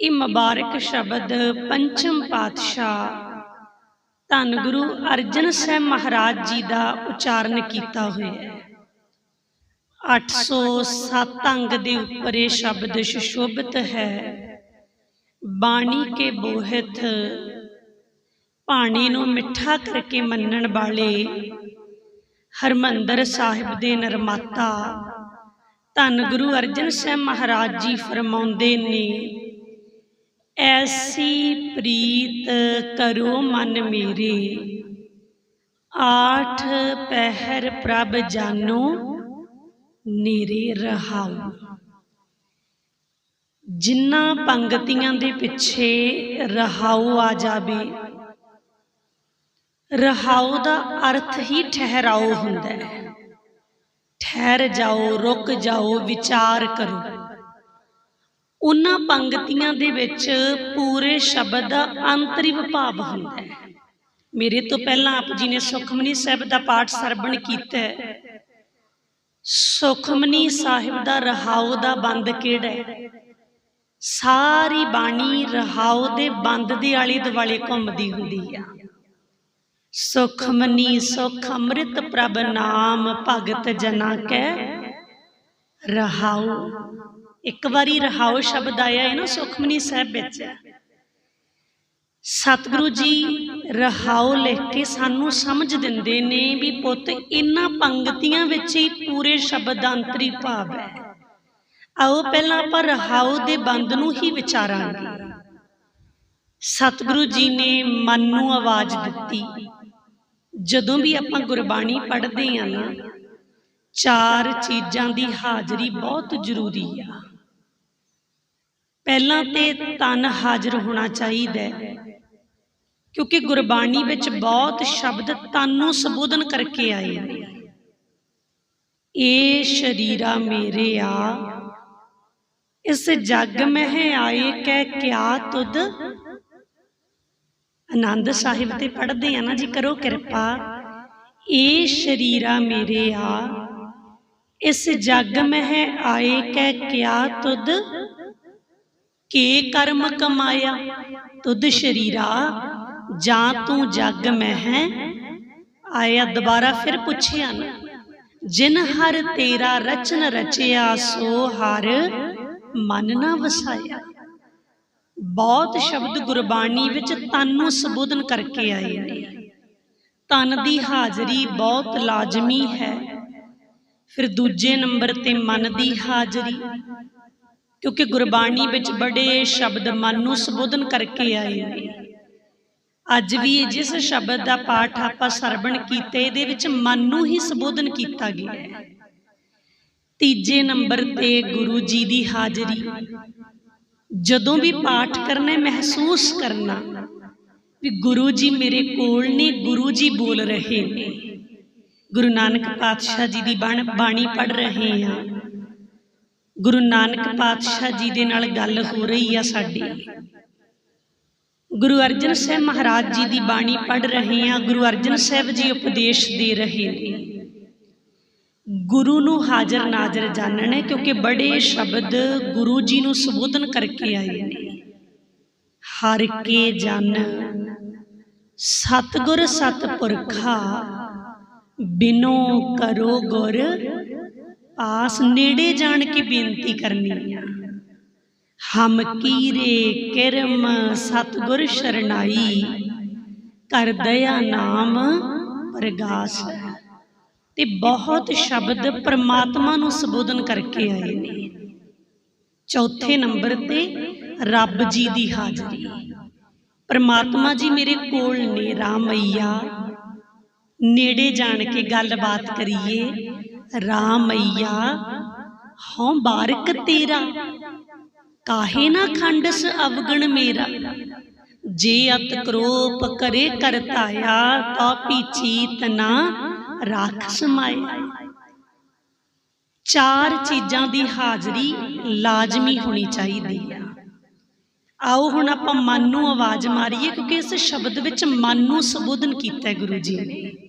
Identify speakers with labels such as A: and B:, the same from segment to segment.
A: ਇਹ ਮੁਬਾਰਕ ਸ਼ਬਦ ਪੰਚਮ ਪਾਤਸ਼ਾਹ। ਧੰਨ ਗੁਰੂ ਅਰਜਨ ਸਾਹਿਬ ਮਹਾਰਾਜ ਜੀ ਦਾ ਉਚਾਰਨ ਕੀਤਾ ਹੋਇਆ ਹੈ। 807 ਅੰਗ ਦੇ ਉੱਪਰ ਇਹ ਸ਼ਬਦ ਸੁਸ਼ੋਭਿਤ ਹੈ। ਬਾਣੀ ਕੇ ਬੋਹਿਤ ਪਾਣੀ ਨੂੰ ਮਿੱਠਾ ਕਰਕੇ ਮੰਨਣ ਵਾਲੇ ਹਰਮੰਦਰ ਸਾਹਿਬ ਦੇ ਨਿਰਮਾਤਾ ਧੰਨ ਗੁਰੂ ਅਰਜਨ ਸਾਹਿਬ ਮਹਾਰਾਜ ਜੀ ਫਰਮਾਉਂਦੇ ਨੇ ਐਸੀ ਪ੍ਰੀਤ ਕਰੋ ਮਨ ਮੇਰੇ। ਆਠ ਪਹਿਰ ਪ੍ਰਭ ਜਾਨੋ, ਨੀਰੇ ਰਹਾਉ। ਜਿਨ੍ਹਾਂ ਪੰਗਤੀਆਂ ਦੇ ਪਿੱਛੇ ਰਹਾਉ ਆ ਜਾਵੇ, ਰਹਾਉ ਦਾ ਅਰਥ ਹੀ ਠਹਿਰਾਓ ਹੁੰਦਾ ਹੈ। ਠਹਿਰ ਜਾਓ, ਰੁਕ ਜਾਓ, ਵਿਚਾਰ ਕਰੋ। ਉਹਨਾਂ ਪੰਗਤੀਆਂ ਦੇ ਵਿੱਚ ਪੂਰੇ ਸ਼ਬਦ ਦਾ ਅੰਤਰਿਵ ਭਾਵ ਹੁੰਦਾ ਹੈ। ਮੇਰੇ ਤੋਂ ਪਹਿਲਾਂ ਆਪ ਜੀ ਨੇ ਸੁਖਮਨੀ ਸਾਹਿਬ ਦਾ ਪਾਠ ਸਰਵਣ ਕੀਤਾ ਹੈ। ਸੁਖਮਨੀ ਸਾਹਿਬ ਦਾ ਰਹਾਉ ਦਾ ਬੰਦ ਕਿਹੜਾ ਹੈ? ਸਾਰੀ ਬਾਣੀ ਰਹਾਉ ਦੇ ਬੰਦ ਦੇ ਆਲੇ ਦੁਆਲੇ ਘੁੰਮਦੀ ਹੁੰਦੀ ਆ। ਸੁਖਮਨੀ ਸੁਖ ਅੰਮ੍ਰਿਤ ਪ੍ਰਭ ਨਾਮ ਭਗਤ ਜਨਾ ਕੈ। ਰਹਾਉ ਇੱਕ ਵਾਰੀ ਰਹਾਉ ਸ਼ਬਦ ਆਇਆ ਹੈ ਨਾ ਸੁਖਮਨੀ ਸਾਹਿਬ ਵਿੱਚ। ਸਤਿਗੁਰੂ ਜੀ ਰਹਾਉ ਲਿਖ ਕੇ ਸਾਨੂੰ ਸਮਝ ਦਿੰਦੇ ਨੇ ਵੀ ਪੁੱਤ, ਇਹਨਾਂ ਪੰਕਤੀਆਂ ਵਿੱਚ ਹੀ ਪੂਰੇ ਸ਼ਬਦ ਦਾ ਅੰਤਰੀ ਭਾਵ ਹੈ। ਆਓ ਪਹਿਲਾਂ ਆਪਾਂ ਰਹਾਉ ਦੇ ਬੰਦ ਨੂੰ ਹੀ ਵਿਚਾਰਾਂਗੇ। ਸਤਿਗੁਰੂ ਜੀ ਨੇ ਮਨ ਨੂੰ ਆਵਾਜ਼ ਦਿੱਤੀ। ਜਦੋਂ ਵੀ ਆਪਾਂ ਗੁਰਬਾਣੀ ਪੜ੍ਹਦੇ ਆ ਨਾ, ਚਾਰ ਚੀਜ਼ਾਂ ਦੀ ਹਾਜ਼ਰੀ ਬਹੁਤ ਜ਼ਰੂਰੀ ਆ। ਪਹਿਲਾਂ ਤੇ ਤਨ ਹਾਜ਼ਰ ਹੋਣਾ ਚਾਹੀਦਾ ਹੈ। ਕਿਉਂਕਿ ਗੁਰਬਾਣੀ ਵਿੱਚ ਬਹੁਤ ਸ਼ਬਦ ਤਨ ਨੂੰ ਸੰਬੋਧਨ ਕਰਕੇ ਆਏ ਨੇ। ਏ ਸ਼ਰੀਰਾ ਮੇਰੇ ਆ, ਇਸ ਜਗ ਮਹਿ ਆਏ ਕਹਿ ਕਿਆ ਤੁਧ। ਆਨੰਦ ਸਾਹਿਬ ਤੇ ਪੜ੍ਹਦੇ ਆ ਨਾ ਜੀ, ਕਰੋ ਕਿਰਪਾ। ਇਹ ਸ਼ਰੀਰਾ ਮੇਰੇ ਆ, ਇਸ ਜਗ ਮਹਿ ਆਏ ਕਹਿ ਕਿਆ ਤੁਧ। ਕੇ ਕਰਮ ਕਮਾਇਆ? ਤੁਧ ਸ਼ਰੀਰਾ, ਜਾਂ ਤੂੰ ਜਗ ਮਹਿ? ਆਇਆ ਦੁਬਾਰਾ ਫਿਰ ਪੁੱਛਿਆ ਨਾ। ਜਿਨ ਹਰ ਤੇਰਾ ਰਚਨ ਰਚਿਆ, ਸੋ ਹਰ ਮਨ ਨਾ ਵਸਾਇਆ। ਬਹੁਤ ਸ਼ਬਦ ਗੁਰਬਾਣੀ ਵਿੱਚ ਤਨ ਨੂੰ ਸੰਬੋਧਨ ਕਰਕੇ ਆਏ ਨੇ। ਤਨ ਦੀ ਹਾਜ਼ਰੀ ਬਹੁਤ ਲਾਜ਼ਮੀ ਹੈ। ਫਿਰ ਦੂਜੇ ਨੰਬਰ ਤੇ ਮਨ ਦੀ ਹਾਜ਼ਰੀ। ਕਿਉਂਕਿ ਗੁਰਬਾਣੀ ਵਿੱਚ ਬੜੇ ਸ਼ਬਦ ਮਨ ਨੂੰ ਸੰਬੋਧਨ ਕਰਕੇ ਆਏ ਨੇ ਅੱਜ ਵੀ ਜਿਸ ਸ਼ਬਦ ਦਾ ਪਾਠ ਆਪਾਂ ਸਰਵਣ ਕੀਤੇ, ਇਹਦੇ ਵਿੱਚ ਮਨ ਨੂੰ ਹੀ ਸੰਬੋਧਨ ਕੀਤਾ ਗਿਆ ਹੈ। ਤੀਜੇ ਨੰਬਰ ਤੇ ਗੁਰੂ ਜੀ ਦੀ ਹਾਜ਼ਰੀ। ਜਦੋਂ ਵੀ ਪਾਠ ਕਰਨਾ ਮਹਿਸੂਸ ਕਰਨਾ ਵੀ ਗੁਰੂ ਜੀ ਮੇਰੇ ਕੋਲ ਨੇ, ਗੁਰੂ ਜੀ ਬੋਲ ਰਹੇ ਨੇ। ਗੁਰੂ ਨਾਨਕ ਪਾਤਸ਼ਾਹ ਜੀ ਦੀ ਬਾਣੀ ਪੜ ਰਹੇ ਆ ਗੁਰੂ ਨਾਨਕ ਪਾਤਸ਼ਾਹ ਜੀ ਦੇ ਨਾਲ ਗੱਲ ਹੋ ਰਹੀ ਆ ਸਾਡੀ। ਗੁਰੂ ਅਰਜਨ ਸਾਹਿਬ ਮਹਾਰਾਜ ਜੀ ਦੀ ਬਾਣੀ ਪੜ ਰਹੇ ਆ, ਗੁਰੂ ਅਰਜਨ ਸਾਹਿਬ ਜੀ ਉਪਦੇਸ਼ ਦੇ ਰਹੇ ਨੇ। ਗੁਰੂ ਨੂੰ ਹਾਜ਼ਰ ਨਾਜ਼ਰ ਜਾਣਨਾ ਕਿਉਂਕਿ ਬੜੇ ਸ਼ਬਦ ਗੁਰੂ ਜੀ ਨੂੰ ਸੰਬੋਧਨ ਕਰਕੇ ਆਏ ਨੇ। ਹਰ ਕੇ ਜਨ, ਸਤਗੁਰ ਸਤਪੁਰਖਾ, ਬਿਨੋ ਕਰੋ ਗੁਰ ਆਸ ਨੇੜੇ ਜਾਣ ਕੇ ਬੇਨਤੀ ਕਰਨੀ? ਆ ਹਮ ਕੀਰੇ ਕਿਰਮ ਸਤਗੁਰ ਸ਼ਰਨਾਈ? ਕਰ ਦਇਆ ਨਾਮ ਪ੍ਰਗਾਸ। ਤੇ ਬਹੁਤ ਸ਼ਬਦ ਪ੍ਰਮਾਤਮਾ ਨੂੰ ਸੰਬੋਧਨ ਕਰਕੇ ਆਏ ਨੇ। ਚੌਥੇ ਨੰਬਰ ਤੇ ਰੱਬ ਜੀ ਦੀ ਹਾਜ਼ਰੀ। ਪ੍ਰਮਾਤਮਾ ਜੀ ਮੇਰੇ ਕੋਲ ਨੇ ਰਾਮਈਆ। ਨੇੜੇ ਜਾਣ ਕੇ ਗੱਲਬਾਤ ਕਰੀਏ। ਰਾਮਈਆ, ਹਉ ਬਾਰਕ ਤੇਰਾ, ਕਾਹੇ ਨਾ ਖੰਡਸ ਅਵਗਣ ਮੇਰਾ। ਜੇ ਅਤ ਕਰੋਪ ਕਰੇ ਕਰਤਾਇਆ, ਤਾ ਪੀਚੀਤ ਨਾ ਰੱਖ ਸਮਾਇਆ ਚਾਰ ਚੀਜ਼ਾਂ ਦੀ ਹਾਜ਼ਰੀ ਲਾਜ਼ਮੀ ਹੋਣੀ ਚਾਹੀਦੀ ਆ। ਆਓ ਹੁਣ ਆਪਾਂ ਮਨ ਨੂੰ ਆਵਾਜ਼ ਮਾਰੀਏ, ਕਿਉਂਕਿ ਇਸ ਸ਼ਬਦ ਵਿੱਚ ਮਨ ਨੂੰ ਸੰਬੋਧਨ ਕੀਤਾ ਹੈ ਗੁਰੂ ਜੀ ਨੇ।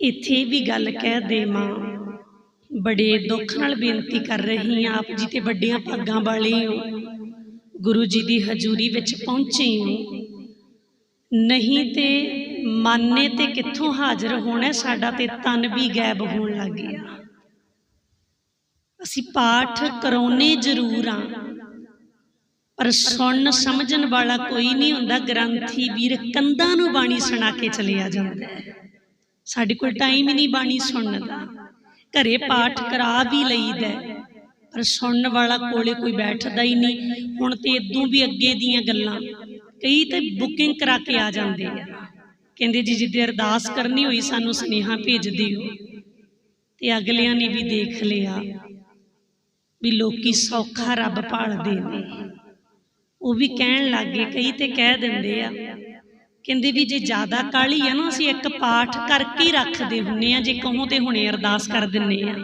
A: ਇੱਥੇ ਵੀ ਗੱਲ ਕਹਿ ਦੇਵਾਂ। ਬੜੇ ਦੁੱਖ ਨਾਲ ਬੇਨਤੀ ਕਰ ਰਹੀ ਹਾਂ ਆਪ ਜੀ ਤੇ ਵੱਡੀਆਂ ਭਾਗਾਂ ਵਾਲੇ ਹੋ ਗੁਰੂ ਜੀ ਦੀ ਹਜ਼ੂਰੀ ਵਿੱਚ ਪਹੁੰਚੇ ਹੋ। ਨਹੀਂ ਤੇ ਮਾਨੇ ਤੇ ਕਿੱਥੋਂ ਹਾਜ਼ਰ ਹੋਣਾ ਸਾਡਾ ਤੇ ਤਨ ਵੀ ਗਾਇਬ ਹੋਣ ਲੱਗ ਗਿਆ। ਅਸੀਂ ਪਾਠ ਕਰਾਉਨੇ ਜ਼ਰੂਰ ਆ, ਪਰ ਸੁਣਨ ਸਮਝਣ ਵਾਲਾ ਕੋਈ ਨਹੀਂ ਹੁੰਦਾ, ਗ੍ਰੰਥੀ ਵੀਰ ਕੰਧਾਂ ਨੂੰ ਬਾਣੀ ਸੁਣਾ ਕੇ ਚਲਿਆ ਜਾਂਦਾ ਹੈ। ਸਾਡੇ ਕੋਲ ਟਾਈਮ ਹੀ ਨਹੀਂ ਬਾਣੀ ਸੁਣਨ ਦਾ। ਘਰੇ ਪਾਠ ਕਰਾ ਵੀ ਲਈਦਾ। ਪਰ ਸੁਣਨ ਵਾਲਾ ਕੋਲੇ ਕੋਈ ਬੈਠਦਾ ਹੀ ਨਹੀਂ। ਹੁਣ ਤੇ ਇਦੋਂ ਵੀ ਅੱਗੇ ਦੀਆਂ ਗੱਲਾਂ। ਕਈ ਤੇ ਬੁਕਿੰਗ ਕਰਾ ਕੇ ਆ ਜਾਂਦੇ ਆ। ਕਹਿੰਦੇ ਜੀ ਜਿੱਦੇ ਅਰਦਾਸ ਕਰਨੀ ਹੋਈ ਸਾਨੂੰ ਸੁਨੇਹਾ ਭੇਜ ਦਿਓ। ਤੇ ਅਗਲਿਆਂ ਨੇ ਵੀ ਦੇਖ ਲਿਆ ਵੀ ਲੋਕੀ ਸੌਖਾ ਰੱਬ ਭਾਲਦੇ ਨੇ। ਉਹ ਵੀ ਕਹਿਣ ਲੱਗੇ ਕਈ ਤੇ ਕਹਿ ਦਿੰਦੇ ਆ ਕਹਿੰਦੇ ਵੀ ਜੇ ਜ਼ਿਆਦਾ ਕਾਲੀ ਆ ਨਾ, ਅਸੀਂ ਇੱਕ ਪਾਠ ਕਰਕੇ ਰੱਖਦੇ ਹੁੰਨੇ ਆ, ਜੇ ਕਹੋ ਤੇ ਹੁਣੇ ਅਰਦਾਸ ਕਰ ਦਿੰਨੇ ਆ।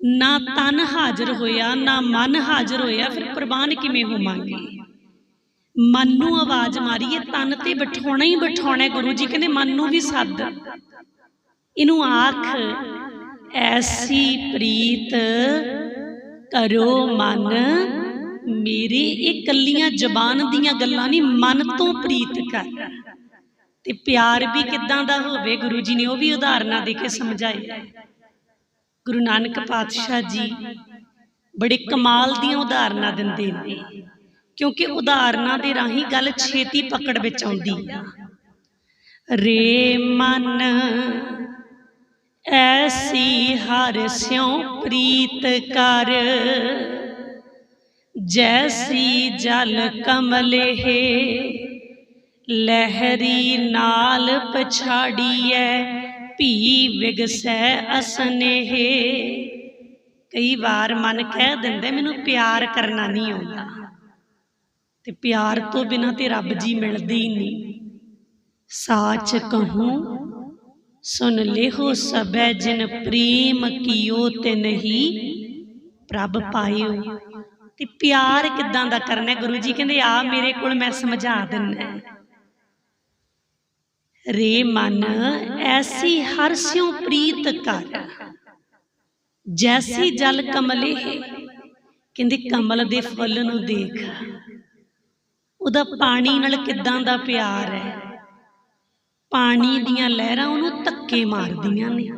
A: ਨਾ ਤਨ ਹਾਜ਼ਰ ਹੋਇਆ, ਨਾ ਮਨ ਹਾਜ਼ਰ ਹੋਇਆ, ਫਿਰ ਪ੍ਰਵਾਨ ਕਿਵੇਂ ਹੋਵਾਂਗੇ? ਮਨ ਨੂੰ ਆਵਾਜ਼ ਮਾਰੀਏ, ਤਨ ਤੇ ਬਿਠਾਉਣਾ ਹੀ ਬਿਠਾਉਣਾ ਗੁਰੂ ਜੀ, ਕਹਿੰਦੇ ਮਨ ਨੂੰ ਵੀ ਸੱਦ। ਇਹਨੂੰ ਆਖ, ਐਸੀ ਪ੍ਰੀਤ ਕਰੋ ਮਨ ਮੇਰੇ ਇਹ ਕੱਲੀਆਂ ਜ਼ਬਾਨ ਦੀਆਂ ਗੱਲਾਂ ਨਹੀਂ ਮਨ ਤੋਂ ਪ੍ਰੀਤ ਕਰ। ਤੇ ਪਿਆਰ ਵੀ ਕਿੱਦਾਂ ਦਾ ਹੋਵੇ ਗੁਰੂ ਜੀ ਨੇ ਉਹ ਵੀ ਉਦਾਹਰਨਾਂ ਦੇ ਕੇ ਸਮਝਾਇਆ ਗੁਰੂ ਨਾਨਕ ਪਾਤਸ਼ਾਹ ਜੀ ਬੜੇ ਕਮਾਲ ਦੀਆਂ ਉਦਾਹਰਨਾਂ ਦਿੰਦੇ ਨੇ, ਕਿਉਂਕਿ ਉਦਾਹਰਨਾਂ ਦੇ ਰਾਹੀਂ ਗੱਲ ਛੇਤੀ ਪਕੜ ਵਿੱਚ ਆਉਂਦੀ ਆ। ਰੇ ਮਨ ਐਸੀ ਹਰ ਸਿਉ ਪ੍ਰੀਤ ਕਰ। ਜੈਸੀ ਜਲ ਕਮਲੇ ਲਹਿਰੀ ਨਾਲ ਪਛਾੜੀਐ ਭੀ ਵਿਗਸੈ ਅਸਨੇਹ ਕਈ ਵਾਰ ਮਨ ਕਹਿ ਦਿੰਦਾ ਮੈਨੂੰ ਪਿਆਰ ਕਰਨਾ ਨਹੀਂ ਆਉਂਦਾ ਤੇ ਪਿਆਰ ਤੋਂ ਬਿਨਾ ਤੇ ਰੱਬ ਜੀ ਮਿਲਦੇ ਹੀ ਨਹੀਂ ਸਾਚ ਕਹੂੰ ਸੁਨ ਲਿਹੋ ਸਬੈ ਜਿਨ ਪ੍ਰੇਮ ਕੀਓ ਤੇ ਨਹੀਂ ਪ੍ਰਭ ਪਾਇਓ ਤੇ ਪਿਆਰ ਕਿੱਦਾਂ ਦਾ ਕਰਨਾ ਗੁਰੂ ਜੀ? ਕਹਿੰਦੇ, ਆ ਮੇਰੇ ਕੋਲ ਮੈਂ ਸਮਝਾ ਦਿੰਨਾ ਰੇ ਮਨ, ਐਸੀ ਹਰ ਸਿਉ ਪ੍ਰੀਤ ਕਰ। ਜੈਸੀ ਜਲ ਕਮਲੇ ਕਹਿੰਦੇ, ਕਮਲ ਦੇ ਫੁੱਲ ਨੂੰ ਦੇਖ। ਉਹਦਾ ਪਾਣੀ ਨਾਲ ਕਿੱਦਾਂ ਦਾ ਪਿਆਰ ਹੈ। ਪਾਣੀ ਦੀਆਂ ਲਹਿਰਾਂ ਉਹਨੂੰ ਧੱਕੇ ਮਾਰਦੀਆਂ ਨੇ।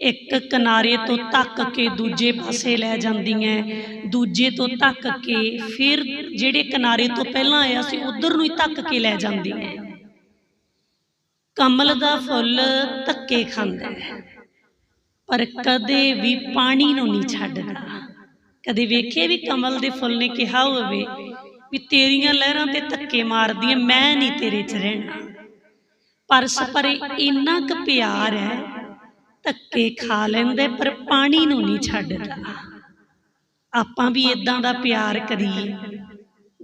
A: ਇੱਕ ਕਿਨਾਰੇ ਤੋਂ ਧੱਕ ਕੇ ਦੂਜੇ ਪਾਸੇ ਲੈ ਜਾਂਦੀ ਜਾਂਦੀਆਂ ਦੂਜੇ ਤੋਂ ਧੱਕ ਕੇ ਫਿਰ ਜਿਹੜੇ ਕਿਨਾਰੇ ਤੋਂ ਪਹਿਲਾਂ ਆਇਆ ਸੀ ਉਧਰ ਨੂੰ ਹੀ ਧੱਕ ਕੇ ਲੈ ਜਾਂਦੀ ਜਾਂਦੀਆਂ ਕਮਲ ਦਾ ਫੁੱਲ ਧੱਕੇ ਖਾਂਦਾ ਹੈ ਪਰ ਕਦੇ ਵੀ ਪਾਣੀ ਨੂੰ ਨਹੀਂ ਛੱਡਦਾ। ਕਦੇ ਵੇਖਿਆ ਵੀ ਕਮਲ ਦੇ ਫੁੱਲ ਨੇ ਕਿਹਾ ਹੋਵੇ ਵੀ ਤੇਰੀਆਂ ਲਹਿਰਾਂ ਤੇ ਧੱਕੇ ਮਾਰਦੀਆਂ ਮੈਂ ਨਹੀਂ ਤੇਰੇ 'ਚ ਰਹਿਣਾ। ਪਰ ਸਪਰੇ ਇੰਨਾ ਕੁ ਪਿਆਰ ਹੈ ਧੱਕੇ ਖਾ ਲੈਂਦੇ, ਪਰ ਪਾਣੀ ਨੂੰ ਨਹੀਂ ਛੱਡਦਾ। ਆਪਾਂ ਵੀ ਇਦਾਂ ਦਾ ਪਿਆਰ ਕਰੀਏ।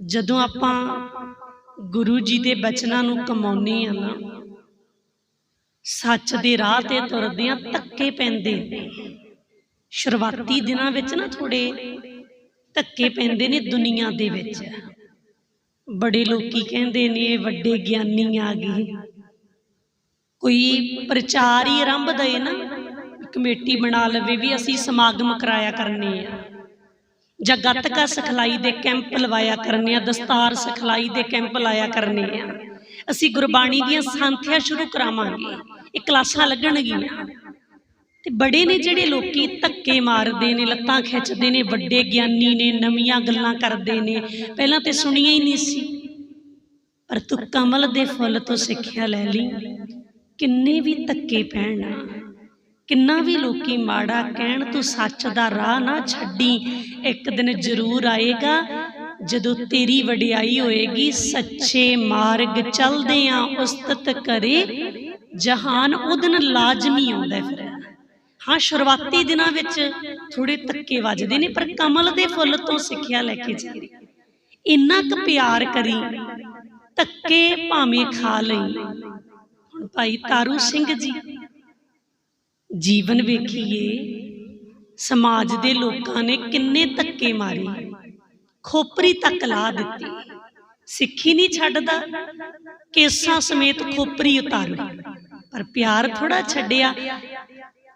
A: ਜਦੋਂ ਆਪਾਂ ਗੁਰੂ ਜੀ ਦੇ ਬਚਨਾਂ ਨੂੰ ਕਮਾਉਨੇ ਆ ਨਾ, ਸੱਚ ਦੇ ਰਾਹ ਤੇ ਤੁਰਦੇ ਆ ਧੱਕੇ ਪੈਂਦੇ। ਸ਼ੁਰੂਆਤੀ ਦਿਨਾਂ ਵਿੱਚ ਨਾ ਥੋੜੇ ਧੱਕੇ ਪੈਂਦੇ ਨੇ ਦੁਨੀਆ ਦੇ ਵਿੱਚ। ਬੜੇ ਲੋਕੀ ਕਹਿੰਦੇ ਨੇ, ਵੱਡੇ ਗਿਆਨੀ ਆ ਗਏ। ਕੋਈ ਪ੍ਰਚਾਰ ਹੀ ਆਰੰਭ ਦਏ ਨਾ। ਕਮੇਟੀ ਬਣਾ ਲਵੇ ਵੀ ਅਸੀਂ ਸਮਾਗਮ ਕਰਾਇਆ ਕਰਨੇ ਆ। ਜਾਂ ਗੱਤਕਾ ਸਿਖਲਾਈ ਦੇ ਕੈਂਪ ਲਵਾਇਆ ਕਰਨੇ ਆ, ਦਸਤਾਰ ਸਿਖਲਾਈ ਦੇ ਕੈਂਪ ਲਾਇਆ ਕਰਨੇ ਆ। ਅਸੀਂ ਗੁਰਬਾਣੀ ਦੀਆਂ ਸੰਥਿਆ ਸ਼ੁਰੂ ਕਰਾਵਾਂਗੇ, ਇਹ ਕਲਾਸਾਂ ਲੱਗਣਗੀਆਂ। ਤੇ ਬੜੇ ਨੇ ਜਿਹੜੇ ਲੋਕੀ ਧੱਕੇ ਮਾਰਦੇ ਨੇ, ਲੱਤਾਂ ਖਿੱਚਦੇ ਨੇ, ਵੱਡੇ ਗਿਆਨੀ ਨੇ, ਨਵੀਆਂ ਗੱਲਾਂ ਕਰਦੇ ਨੇ, ਪਹਿਲਾਂ ਤੇ ਸੁਣੀਆਂ ਹੀ ਨਹੀਂ ਸੀ। ਪਰ ਤੂੰ ਕਮਲ ਦੇ ਫੁੱਲ ਤੋਂ ਸਿੱਖਿਆ ਲੈ ਲਈ, ਕਿੰਨੇ ਵੀ ਧੱਕੇ ਪੈਣ। ਕਿੰਨਾ ਵੀ ਲੋਕੀ ਮਾੜਾ ਕਹਿਣ, ਤੂੰ ਸੱਚ ਦਾ ਰਾਹ ਨਾ ਛੱਡੀ। ਇੱਕ ਦਿਨ ਜ਼ਰੂਰ ਆਏਗਾ, ਜਦੋਂ ਤੇਰੀ ਵਡਿਆਈ ਹੋਏਗੀ, ਸੱਚੇ ਮਾਰਗ ਚੱਲਦੇ ਆ ਉਸਤਤ ਕਰੇ, ਜਹਾਨ ਉਹ ਲਾਜ਼ਮੀ ਆਉਂਦਾ ਫਿਰ। ਹਾਂ, ਸ਼ੁਰੂਆਤੀ ਦਿਨਾਂ ਵਿੱਚ ਥੋੜੇ ਧੱਕੇ ਵੱਜਦੇ ਨੇ, ਪਰ ਕਮਲ ਦੇ ਫੁੱਲ ਤੋਂ ਸਿੱਖਿਆ ਲੈ ਕੇ ਚੱਲੀ ਇੰਨਾ ਕੁ ਪਿਆਰ ਕਰੀ, ਧੱਕੇ ਭਾਵੇਂ ਖਾ ਲਈ। ਹੁਣ ਭਾਈ ਤਾਰੂ ਸਿੰਘ ਜੀ ਜੀਵਨ ਵੇਖੀਏ, ਸਮਾਜ ਦੇ ਲੋਕਾਂ ਨੇ ਕਿੰਨੇ ਧੱਕੇ ਮਾਰੇ। ਖੋਪਰੀ ਤੱਕ ਲਾ ਦਿੱਤੀ। ਸਿੱਖੀ ਨਹੀਂ ਛੱਡਦਾ, ਕੇਸਾਂ ਸਮੇਤ ਖੋਪਰੀ ਉਤਾਰੀ। ਪਰ ਪਿਆਰ ਥੋੜਾ ਛੱਡਿਆ।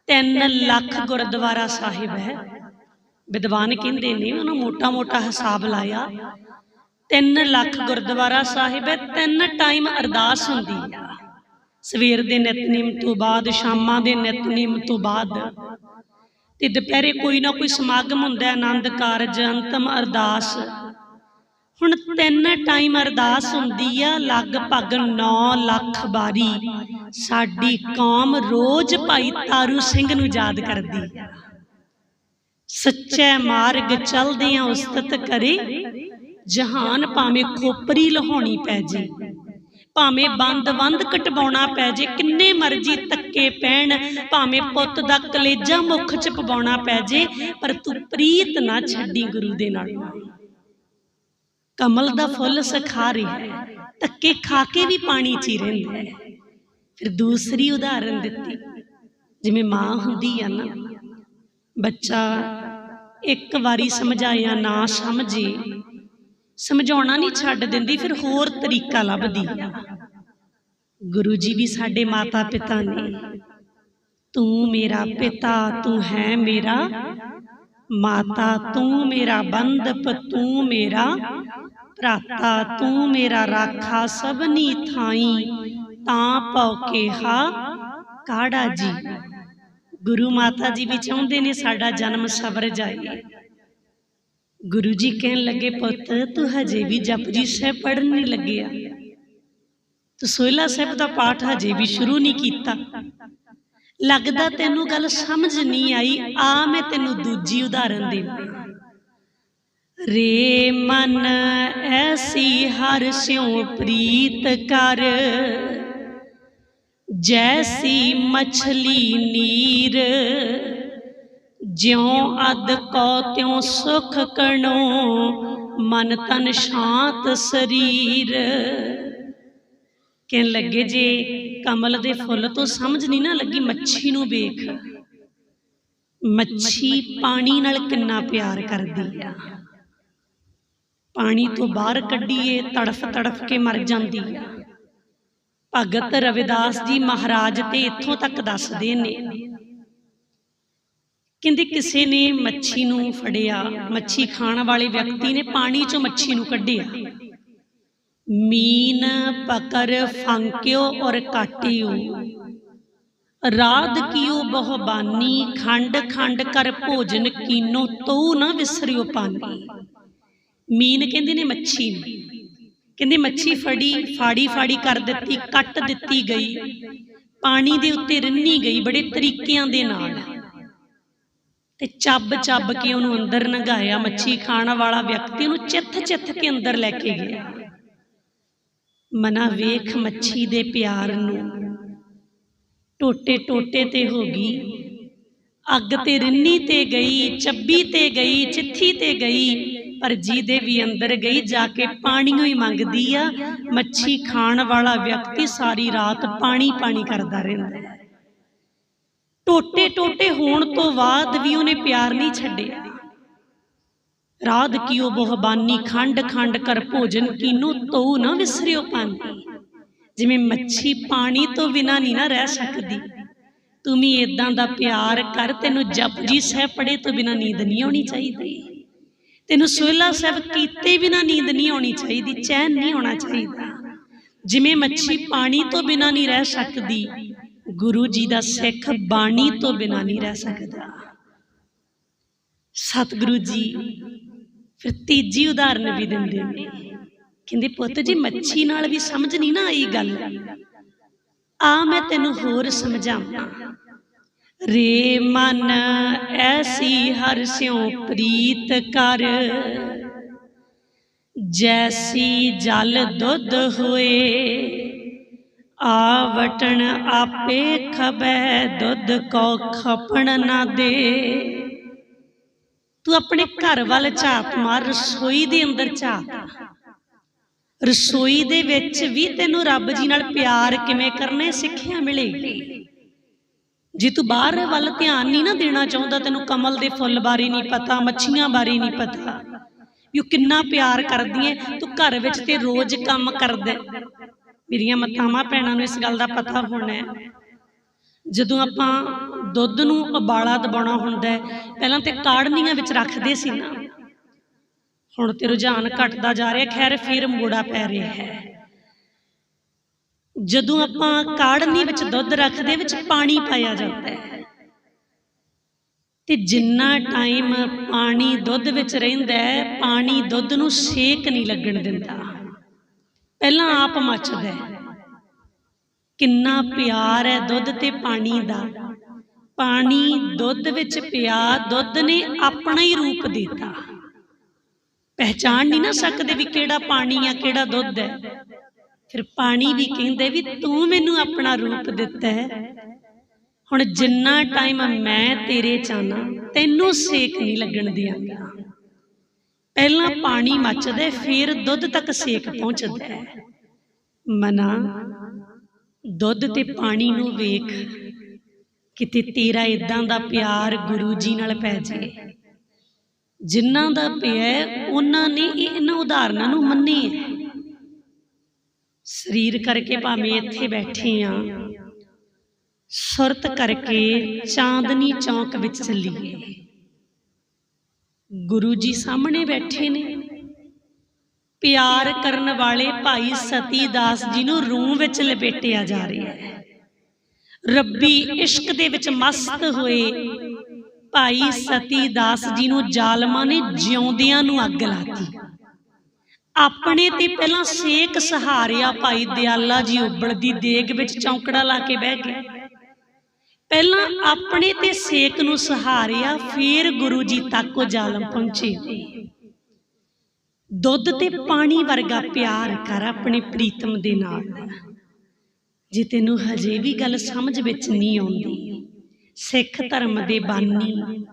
A: 3 ਲੱਖ ਗੁਰਦੁਆਰਾ ਸਾਹਿਬ ਹੈ। ਵਿਦਵਾਨ ਕਹਿੰਦੇ ਨੇ, ਉਹਨਾਂ ਮੋਟਾ ਮੋਟਾ ਹਿਸਾਬ ਲਾਇਆ। 3 ਲੱਖ ਗੁਰਦੁਆਰਾ ਸਾਹਿਬ ਹੈ, ਤਿੰਨ ਟਾਈਮ ਅਰਦਾਸ ਹੁੰਦੀ ਆ। ਸਵੇਰ ਦੇ ਨਿਤਨੇਮ ਤੋਂ ਬਾਅਦ, ਸ਼ਾਮਾਂ ਦੇ ਨਿਤਨੇਮ ਤੋਂ ਬਾਅਦ। ਤੇ ਦੁਪਹਿਰੇ ਕੋਈ ਨਾ ਕੋਈ ਸਮਾਗਮ ਹੁੰਦਾ ਹੈ, ਆਨੰਦ ਕਾਰਜ, ਅੰਤਮ ਅਰਦਾਸ। ਹੁਣ ਤਿੰਨ ਟਾਈਮ ਅਰਦਾਸ ਹੁੰਦੀ ਆ, ਲਗਭਗ 9 ਲੱਖ ਵਾਰੀ। ਸਾਡੀ ਕੌਮ ਰੋਜ਼ ਭਾਈ ਤਾਰੂ ਸਿੰਘ ਨੂੰ ਯਾਦ ਕਰਦੀ। ਸੱਚੇ ਮਾਰਗ ਚਲਦਿਆਂ ਉਸਤਤ ਕਰੇ, ਜਹਾਨ ਭਾਵੇਂ ਖੋਪਰੀ ਲਹਾਉਣੀ ਪੈ ਜੇ। ਭਾਵੇਂ ਬੰਦ ਬੰਦ ਕਟਵਾਉਣਾ ਪੈ ਜੇ ਕਿੰਨੇ ਮਰਜ਼ੀ ਤੱਕੇ ਪੈਣ ਭਾਵੇਂ ਪੁੱਤ ਦਾ ਕਲੇਜਾ ਮੁਖ ਚ ਪਵਾਉਣਾ ਪੈ ਜੇ ਪਰ ਤੂੰ ਪ੍ਰੀਤ ਨਾ ਛੱਡੀ ਗੁਰੂ ਦੇ ਨਾਲ। ਕਮਲ ਦਾ ਫੁੱਲ ਸਖਾ ਰਿਹਾ। ਧੱਕੇ ਖਾ ਕੇ ਵੀ ਪਾਣੀ ਚ ਹੀ ਰਹਿੰਦਾ ਹੈ ਫਿਰ ਦੂਸਰੀ ਉਦਾਹਰਨ ਦਿੱਤੀ। ਜਿਵੇਂ ਮਾਂ ਹੁੰਦੀ ਆ ਨਾ ਬੱਚਾ ਇੱਕ ਵਾਰੀ ਸਮਝਾਇਆ ਨਾ ਸਮਝੇ ਸਮਝਾਉਣਾ ਨਹੀਂ ਛੱਡ ਦਿੰਦੀ, ਫਿਰ ਹੋਰ ਤਰੀਕਾ ਲੱਭਦੀ। ਗੁਰੂ ਜੀ ਵੀ ਸਾਡੇ ਮਾਤਾ ਪਿਤਾ ਨੇ, ਤੂੰ ਮੇਰਾ ਪਿਤਾ, ਤੂੰ ਹੈ ਮੇਰਾ ਮਾਤਾ, ਤੂੰ ਮੇਰਾ ਬੰਦਪ ਤੂੰ ਮੇਰਾ ਭਰਾਤਾ, ਤੂੰ ਮੇਰਾ ਰਾਖਾ, ਸਭਨੀ ਥਾਈ ਤਾਂ ਪਉ ਕਿਹਾ ਕਾੜਾ ਜੀ। ਗੁਰੂ ਮਾਤਾ ਜੀ ਵੀ ਚਾਹੁੰਦੇ ਨੇ ਸਾਡਾ ਜਨਮ ਸਬਰ ਜਾਏ। ਗੁਰੂ ਜੀ ਕਹਿਣ ਲੱਗੇ, ਪੁੱਤ, ਤੂੰ ਹਜੇ ਵੀ ਜਪਜੀ ਸਾਹਿਬ ਪੜਨ ਨਹੀਂ ਲੱਗਿਆ। ਤੂੰ ਸੋਹਿਲਾ ਸਾਹਿਬ ਦਾ ਪਾਠ ਹਜੇ ਵੀ ਸ਼ੁਰੂ ਨਹੀਂ ਕੀਤਾ। ਲੱਗਦਾ ਤੈਨੂੰ ਗੱਲ ਸਮਝ ਨਹੀਂ ਆਈ, ਆ ਮੈਂ ਤੈਨੂੰ ਦੂਜੀ ਉਦਾਹਰਨ ਦੇਵਾਂ ਰੇ ਮਨ ਐਸੀ ਹਰ ਸਿਉ ਪ੍ਰੀਤ ਕਰ, ਜੈਸੀ ਮਛਲੀ ਨੀਰ ਜਿਉ ਅਦ ਕੋ ਤਿਉ ਸੁਖ ਕਣੋ ਮਨ ਤਨ ਸ਼ਾਂਤ ਸਰੀਰ। ਕਹਿਣ ਲੱਗੇ ਜੇ ਕਮਲ ਦੇ ਫੁੱਲ ਤੋਂ ਸਮਝ ਨਹੀਂ ਨਾ ਲੱਗੀ, ਮੱਛੀ ਨੂੰ ਵੇਖ। ਮੱਛੀ ਪਾਣੀ ਨਾਲ ਕਿੰਨਾ ਪਿਆਰ ਕਰਦੀ ਆ। ਪਾਣੀ ਤੋਂ ਬਾਹਰ ਕੱਢੀਏ, ਤੜਫ ਤੜਫ ਕੇ ਮਰ ਜਾਂਦੀ ਆ। ਭਗਤ ਰਵਿਦਾਸ ਜੀ ਮਹਾਰਾਜ ਤੇ ਇੱਥੋਂ ਤੱਕ ਦੱਸਦੇ ਨੇ। ਕਹਿੰਦੇ ਕਿਸੇ ਨੇ ਮੱਛੀ ਨੂੰ ਫੜਿਆ, ਮੱਛੀ ਖਾਣ ਵਾਲੇ ਵਿਅਕਤੀ ਨੇ ਪਾਣੀ ਚੋਂ ਮੱਛੀ ਨੂੰ ਕੱਢਿਆ। ਮੀਨ ਪਕਰ ਫੰਕਿਓ ਔਰ ਕਾਟਿਓ। ਰਾਧ ਕੀਓ ਬਹੁਬਾਨੀ, ਖੰਡ ਖੰਡ ਕਰ ਭੋਜਨ ਕੀਨੋ ਤੋ ਨਾ ਵਿਸਰਿਓ ਪਾਨੀ ਮੀਨ ਕਹਿੰਦੇ ਨੇ ਮੱਛੀ ਨੂੰ। ਕਹਿੰਦੇ ਮੱਛੀ ਫੜੀ, ਫਾੜੀ ਫਾੜੀ ਕਰ ਦਿੱਤੀ, ਕੱਟ ਦਿੱਤੀ ਗਈ। ਪਾਣੀ ਦੇ ਉੱਤੇ ਰਿੰਨੀ ਗਈ ਬੜੇ ਤਰੀਕਿਆਂ ਦੇ ਨਾਲ। ਤੇ ਚੱਬ ਚੱਬ ਕੇ ਉਹਨੂੰ ਅੰਦਰ ਨਗਾਇਆ ਮੱਛੀ ਖਾਣ ਵਾਲਾ ਵਿਅਕਤੀ ਉਹਨੂੰ ਚਿੱਥ ਚਿੱਥ ਕੇ ਅੰਦਰ ਲੈ ਕੇ ਗਿਆ। ਮਨਾ ਵੇਖ ਮੱਛੀ ਦੇ ਪਿਆਰ ਨੂੰ। ਟੋਟੇ ਟੋਟੇ ਤੇ ਹੋ ਗਈ। ਅੱਗ ਤੇ ਰਿੰਨੀ ਤੇ ਗਈ, ਚੱਬੀ ਤੇ ਗਈ, ਚਿੱਥੀ ਤੇ ਗਈ, ਪਰ ਜੀ ਦੇ ਵੀ ਅੰਦਰ ਗਈ, ਜਾ ਕੇ ਪਾਣੀ ਹੀ ਮੰਗਦੀ ਆ। ਮੱਛੀ ਖਾਣ ਵਾਲਾ ਵਿਅਕਤੀ ਸਾਰੀ ਰਾਤ ਪਾਣੀ ਪਾਣੀ ਕਰਦਾ ਰਹਿੰਦਾ। ਟੋਟੇ ਟੋਟੇ ਹੋਣ ਤੋਂ ਬਾਅਦ ਵੀ ਉਹਨੇ ਪਿਆਰ ਨਹੀਂ ਛੱਡਿਆ। ਰਾਧ ਕੀਓ ਬਹੁਬਾਨੀ ਖੰਡ ਖੰਡ ਕਰ ਭੋਜਨ ਕੀਨੋ ਤੋ ਨਾ ਵਿਸਰਿਓ ਪਾਨੀ ਜਿਵੇਂ ਮੱਛੀ ਪਾਣੀ ਤੋਂ ਬਿਨਾ ਨਹੀਂ ਨਾ ਰਹਿ ਸਕਦੀ। ਤੂੰ ਵੀ ਇਦਾਂ ਦਾ ਪਿਆਰ ਕਰ, ਤੈਨੂੰ ਜਪਜੀ ਸਾਹਿਬ ਪੜੇ ਤੋਂ ਬਿਨਾ ਨੀਂਦ ਨਹੀਂ ਆਉਣੀ ਚਾਹੀਦੀ। ਤੈਨੂੰ ਸੋਹਿਲਾ ਸਾਹਿਬ ਕੀਤੇ ਬਿਨਾ ਨੀਂਦ ਨਹੀਂ ਆਉਣੀ ਚਾਹੀਦੀ, ਚੈਨ ਨਹੀਂ ਹੋਣਾ ਚਾਹੀਦਾ। ਜਿਵੇਂ ਮੱਛੀ ਪਾਣੀ ਤੋਂ ਬਿਨਾ ਨਹੀਂ ਰਹਿ ਸਕਦੀ ਗੁਰੂ ਜੀ ਦਾ ਸਿੱਖ ਬਾਣੀ ਤੋਂ ਬਿਨਾ ਨਹੀਂ ਰਹਿ ਸਕਦਾ। ਸਤਿਗੁਰੂ ਜੀ ਫਿਰ ਤੀਜੀ ਉਦਾਹਰਨ ਵੀ ਦਿੰਦੇ ਨੇ। ਕਹਿੰਦੇ, ਪੁੱਤ ਜੀ, ਮੱਛੀ ਨਾਲ ਵੀ ਸਮਝ ਨਹੀਂ ਨਾ ਆਈ ਗੱਲ। ਆ ਮੈਂ ਤੈਨੂੰ ਹੋਰ ਸਮਝਾਵਾਂ। ਰੇ ਮਨ ਐਸੀ ਹਰ ਸਿਉ ਪ੍ਰੀਤ ਕਰ। ਜੈਸੀ ਜਲ ਦੁੱਧ ਹੋਏ ਆਵਟਣ ਆਪੇ ਖਬੈ ਦੁੱਧ ਕੋ ਖਪਣ ਨਾ ਦੇ ਤੂੰ ਆਪਣੇ ਘਰ ਵੱਲ ਝਾਤ ਮਾਰ ਰਸੋਈ ਦੇ ਅੰਦਰ ਝਾਤ ਰਸੋਈ ਦੇ ਵਿੱਚ ਵੀ ਤੈਨੂੰ ਰੱਬ ਜੀ ਨਾਲ ਪਿਆਰ ਕਿਵੇਂ ਕਰਨੇ ਸਿੱਖਿਆ ਮਿਲੇਗੀ ਜੇ ਤੂੰ ਬਾਹਰ ਵੱਲ ਧਿਆਨ ਨਹੀਂ ਨਾ ਦੇਣਾ ਚਾਹੁੰਦਾ ਤੈਨੂੰ ਕਮਲ ਦੇ ਫੁੱਲ ਬਾਰੇ ਨਹੀਂ ਪਤਾ ਮੱਛੀਆਂ ਬਾਰੇ ਨਹੀਂ ਪਤਾ ਵੀ ਉਹ ਕਿੰਨਾ ਪਿਆਰ ਕਰਦੀ ਹੈ ਤੂੰ ਘਰ ਵਿੱਚ ਤੇ ਰੋਜ਼ ਕੰਮ ਕਰਦਾ ਮੇਰੀਆਂ ਮਤਾਵਾਂ ਭੈਣਾਂ ਨੂੰ ਇਸ ਗੱਲ ਦਾ ਪਤਾ ਹੋਣਾ ਹੈ। ਜਦੋਂ ਆਪਾਂ ਦੁੱਧ ਨੂੰ ਉਬਾਲਾ ਦਬਾਉਣਾ ਹੁੰਦਾ ਹੈ, ਪਹਿਲਾਂ ਤੇ ਕਾੜਨੀਆਂ ਵਿੱਚ ਰੱਖਦੇ ਸੀ ਨਾ। ਹੁਣ ਤੇ ਰੁਝਾਨ ਘਟਦਾ ਜਾ ਰਿਹਾ, ਖੈਰ ਫਿਰ ਮੋੜਾ ਪੈ ਰਿਹਾ ਹੈ। ਜਦੋਂ ਆਪਾਂ ਕਾੜਨੀ ਵਿੱਚ ਦੁੱਧ ਰੱਖਦੇ, ਵਿੱਚ ਪਾਣੀ ਪਾਇਆ ਜਾਂਦਾ ਹੈ। ਤੇ ਜਿੰਨਾ ਟਾਈਮ ਪਾਣੀ ਦੁੱਧ ਵਿੱਚ ਰਹਿੰਦਾ ਹੈ, ਪਾਣੀ ਦੁੱਧ ਨੂੰ ਸੇਕ ਨਹੀਂ ਲੱਗਣ ਦਿੰਦਾ। ਪਹਿਲਾਂ ਆਪ ਮੱਚਦਾ ਹੈ। ਕਿੰਨਾ ਪਿਆਰ ਹੈ ਦੁੱਧ ਤੇ ਪਾਣੀ ਦਾ। ਪਾਣੀ ਦੁੱਧ ਵਿੱਚ ਪਿਆ, ਦੁੱਧ ਨੇ ਆਪਣਾ ਹੀ ਰੂਪ ਦਿੱਤਾ। ਪਹਿਚਾਨ ਨਹੀਂ ਨਾ ਸਕਦੇ ਵੀ ਕਿਹੜਾ ਪਾਣੀ ਆ, ਕਿਹੜਾ ਦੁੱਧ ਹੈ। ਫਿਰ ਪਾਣੀ ਵੀ ਕਹਿੰਦੇ ਵੀ ਤੂੰ ਮੈਨੂੰ ਆਪਣਾ ਰੂਪ ਦਿੱਤਾ ਹੈ। ਹੁਣ ਜਿੰਨਾ ਟਾਈਮ ਮੈਂ ਤੇਰੇ ਚਾਹਨਾ ਤੈਨੂੰ ਸੇਕ ਨਹੀਂ ਲੱਗਣ ਦਿਆਂਗਾ। ਪਹਿਲਾਂ ਪਾਣੀ ਮੱਚਦਾ, ਫਿਰ ਦੁੱਧ ਤੱਕ ਸੇਕ ਪਹੁੰਚਦਾ ਹੈ। ਮਨਾ, ਦੁੱਧ ਤੇ ਪਾਣੀ ਨੂੰ ਵੇਖ ਕਿਤੇ ਤੇਰਾ ਇਦਾਂ ਦਾ ਪਿਆਰ ਗੁਰੂ ਜੀ ਨਾਲ ਪੈ ਜੇ ਜਿਨ੍ਹਾਂ ਦਾ ਪਿਆ ਉਹਨਾਂ ਨੇ ਇਹ ਇਹਨਾਂ ਉਦਾਹਰਨਾਂ ਨੂੰ ਮੰਨੀ ਹੈ। ਸਰੀਰ ਕਰਕੇ ਭਾਵੇਂ ਇੱਥੇ ਬੈਠੇ ਆ ਸੁਰਤ ਕਰਕੇ ਚਾਂਦਨੀ ਚੌਂਕ ਵਿੱਚ ਚੱਲੀਏ। ਗੁਰੂ ਜੀ ਸਾਹਮਣੇ ਬੈਠੇ ਨੇ। ਪਿਆਰ ਕਰਨ ਵਾਲੇ ਭਾਈ ਸਤੀ ਦਾਸ ਜੀ ਨੂੰ ਰੂਹ ਵਿੱਚ ਲਪੇਟਿਆ ਜਾ ਰਿਹਾ ਹੈ। ਰੱਬੀ ਇਸ਼ਕ ਦੇ ਵਿੱਚ ਮਸਤ ਹੋਏ ਭਾਈ ਸਤੀ ਦਾਸ ਜੀ ਨੂੰ ਜ਼ਾਲਮਾਂ ਨੇ ਜਿਉਂਦਿਆਂ ਨੂੰ ਅੱਗ ਲਾਤੀ। ਆਪਣੇ ਤੇ ਪਹਿਲਾਂ ਸੇਕ ਸਹਾਰਿਆ ਭਾਈ ਦਿਆਲਾ ਜੀ ਉਬਲਦੀ ਦੇਗ ਵਿੱਚ ਚੌਂਕੜਾ ਲਾ ਕੇ ਬਹਿ ਗਿਆ ਪਹਿਲਾਂ ਆਪਣੇ ਤੇ ਸੇਕ ਨੂੰ ਸਹਾਰਿਆ, ਫਿਰ ਗੁਰੂ ਜੀ ਤੱਕ ਉਹ ਜ਼ਾਲਮ ਪਹੁੰਚੇ। ਦੁੱਧ ਤੇ ਪਾਣੀ ਵਰਗਾ ਪਿਆਰ ਕਰ ਆਪਣੇ ਪ੍ਰੀਤਮ ਦੇ ਨਾਲ। ਜੇ ਤੈਨੂੰ ਹਜੇ ਵੀ ਗੱਲ ਸਮਝ ਵਿੱਚ ਨਹੀਂ ਆਉਂਦੀ, ਸਿੱਖ ਧਰਮ ਦੇ ਬਾਨੀ,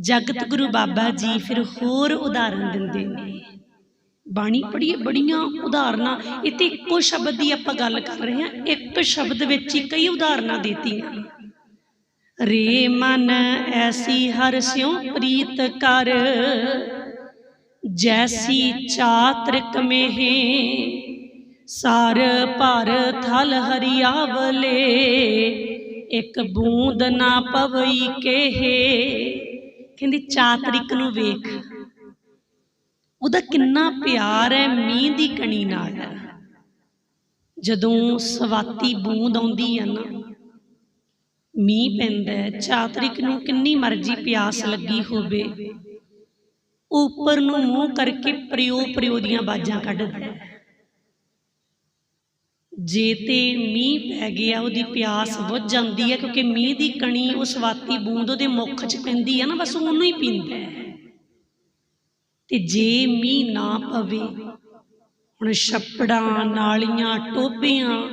A: ਜਗਤ ਗੁਰੂ ਬਾਬਾ ਜੀ ਫਿਰ ਹੋਰ ਉਦਾਹਰਨ ਦਿੰਦੇ ਨੇ। ਬਾਣੀ ਪੜ੍ਹੀਏ ਬੜੀਆਂ ਉਦਾਹਰਨਾਂ, ਇੱਥੇ ਇੱਕੋ ਸ਼ਬਦ ਦੀ ਆਪਾਂ ਗੱਲ ਕਰ ਰਹੇ ਹਾਂ, ਇੱਕ ਸ਼ਬਦ ਵਿੱਚ ਹੀ ਕਈ ਉਦਾਹਰਨਾਂ ਦਿੱਤੀਆਂ ਰੇ ਮਨ ਐਸੀ ਹਰ ਸਿਉ ਪ੍ਰੀਤ ਕਰ। ਜੈਸੀ ਚਾਤ੍ਰਿਕ ਮੇਹੇ, ਸਾਰ ਭਰ ਥਲ ਹਰਿਆਵਲੇ। ਇੱਕ ਬੂੰਦ ਨਾ ਪਵਈ ਕੇਹੇ। ਕਹਿੰਦੀ ਚਾਤ੍ਰਿਕ ਨੂੰ ਵੇਖ, ਉਹਦਾ ਕਿੰਨਾ ਪਿਆਰ ਹੈ ਮੀਂਹ ਦੀ ਕਣੀ ਨਾਲ। ਜਦੋਂ ਸਵਾਤੀ ਬੂੰਦ ਆਉਂਦੀ ਹੈ ਨਾ ਮੀਂਹ ਪੈਂਦਾ ਹੈ, ਚਾਤਰਿਕ ਨੂੰ ਕਿੰਨੀ ਮਰਜ਼ੀ ਪਿਆਸ ਲੱਗੀ ਹੋਵੇ। ਉੱਪਰ ਨੂੰ ਮੂੰਹ ਕਰਕੇ ਪ੍ਰਿਓ ਪ੍ਰਿਓ ਦੀਆਂ ਬਾਜਾਂ ਕੱਢਦਾ ਜੇ ਤੇ ਮੀਂਹ ਪੈ ਗਿਆ, ਉਹਦੀ ਪਿਆਸ ਬੁੱਝ ਜਾਂਦੀ ਹੈ, ਕਿਉਂਕਿ ਮੀਂਹ ਦੀ ਕਣੀ ਉਹ ਸਵਾਤੀ ਬੂੰਦ ਉਹਦੇ ਮੁੱਖ 'ਚ ਪੈਂਦੀ ਹੈ ਨਾ, ਬਸ ਉਹਨੂੰ ਹੀ ਪੀਂਦਾ ਹੈ। ਤੇ ਜੇ ਮੀਂਹ ਨਾ ਪਵੇ, ਹੁਣ ਛੱਪੜਾਂ, ਨਾਲੀਆਂ ਟੋਬਿਆਂ